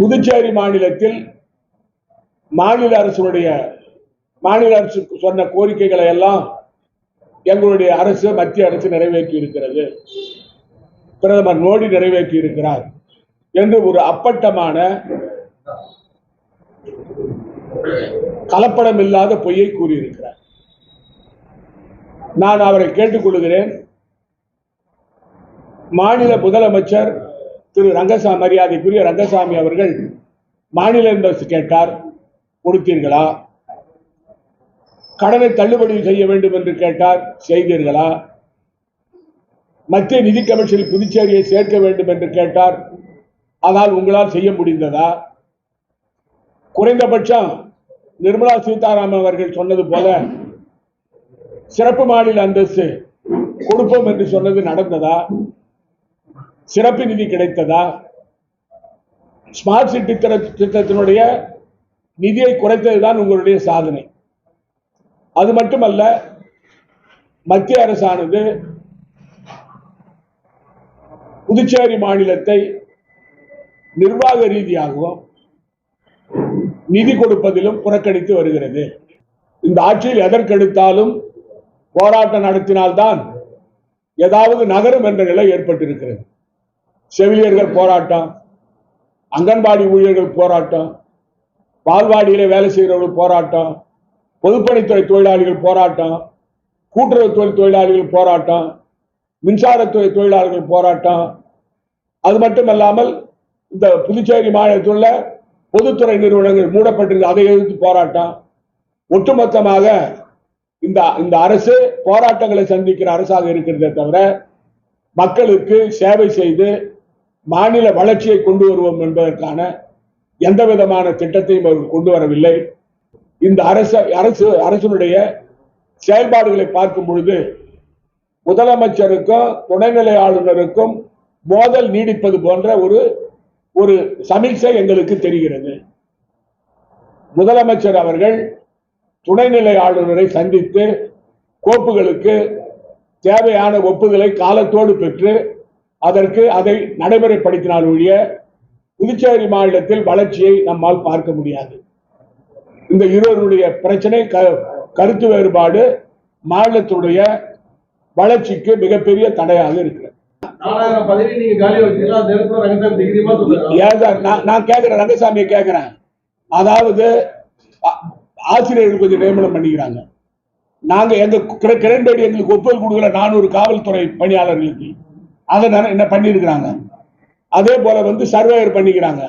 புதுச்சேரி மாநிலத்தில் மாநில அரசுடைய மாநில அரசு சொன்ன கோரிக்கைகளை எல்லாம் எங்களுடைய அரசு மத்திய அரசு நிறைவேற்றி இருக்கிறது. பிரதமர் மோடி நிறைவேற்றி இருக்கிறார் என்று ஒரு அப்பட்டமான கலப்படம் இல்லாத பொய்யை கூறியிருக்கிறார். நான் அவரை கேட்டுக்கொள்கிறேன். மாநில முதலமைச்சர் திரு ரங்கசாமி மரியாதைக்குரிய ரங்கசாமி அவர்கள் மாநில அரசு கேட்டார். கொடுத்தீர்களா? கடனை தள்ளுபடி செய்ய வேண்டும் என்று கேட்டார். செய்தீர்களா? மத்திய நிதி கமிஷனில் புதுச்சேரியை சேர்க்க வேண்டும் என்று கேட்டார். ஆனால் உங்களால் செய்ய முடிந்ததா? குறைந்தபட்சம் நிர்மலா சீதாராமன் அவர்கள் சொன்னது போல சிறப்பு மாநில அந்தஸ்து கொடுப்போம் என்று சொன்னது நடந்ததா? சிறப்பு நிதி கிடைத்ததா? ஸ்மார்ட் சிட்டி திட்டத்தினுடைய நிதியை குறைத்ததுதான் உங்களுடைய சாதனை. அது மட்டுமல்ல மத்திய அரசானது புதுச்சேரி மாநிலத்தை நிர்வாக ரீதியாகவும் நிதி கொடுப்பதிலும் புறக்கணித்து வருகிறது. இந்த ஆட்சியில் எதற்கெடுத்தாலும் போராட்டம் நடத்தினால்தான் ஏதாவது நகரும் என்ற நிலை ஏற்பட்டிருக்கிறது. செவிலியர்கள் போராட்டம் அங்கன்வாடி ஊழியர்கள் போராட்டம் பால்வாடியில் வேலை செய்கிறவர்கள் போராட்டம் பொதுப்பணித்துறை தொழிலாளிகள் போராட்டம் கூட்டுறவுத்துறை தொழிலாளிகள் போராட்டம் மின்சாரத்துறை தொழிலாளர்கள் போராட்டம். அது மட்டுமல்லாமல் இந்த புதுச்சேரி மாநிலத்தில் உள்ள பொதுத்துறை நிறுவனங்கள் மூடப்பட்டிருக்கு அதை எதிர்த்து போராட்டம். ஒட்டுமொத்தமாக இந்த இந்த அரசு போராட்டங்களை சந்திக்கிற அரசாக இருக்கிறதே தவிர மக்களுக்கு சேவை செய்து மாநில வளர்ச்சியை கொண்டு வருவோம் என்பதற்கான எந்த விதமான திட்டத்தையும் அவர்கள் கொண்டு வரவில்லை. இந்த அரசு அரசு அரசினுடைய செயல்பாடுகளை பார்க்கும் பொழுது முதலமைச்சருக்கும் துணைநிலை ஆளுநருக்கும் மோதல் நீடிப்பது போன்ற ஒரு ஒரு சமீட்சை எங்களுக்கு தெரிகிறது. முதலமைச்சர் அவர்கள் துணைநிலை ஆளுநரை சந்தித்து கோப்புகளுக்கு தேவையான ஒப்புதலை காலத்தோடு பெற்று அதற்கு அதை நடைமுறைப்படுத்தினால் ஒழிய புதுச்சேரி மாநிலத்தில் வளர்ச்சியை நம்மால் பார்க்க முடியாது. இந்த இருவருடைய பிரச்சனை கருத்து வேறுபாடு மாநிலத்துடைய வளர்ச்சிக்கு மிகப்பெரிய தடையாக இருக்கிறது. நான் கேட்கிறேன் ரங்கசாமியை கேட்கிறேன் அதாவது ஆசிரியர்கள் கொஞ்சம் நியமனம் பண்ணிக்கிறாங்க. நாங்க எங்க கிர- கிரண்பேடி எங்களுக்கு ஒப்புதல் கொடுக்கல நானூறு காவல்துறை பணியாளர்களுக்கு. அதை என்ன பண்ணியிருக்கிறாங்க அதே போல வந்து சர்வேயர் பண்ணிக்கிறாங்க.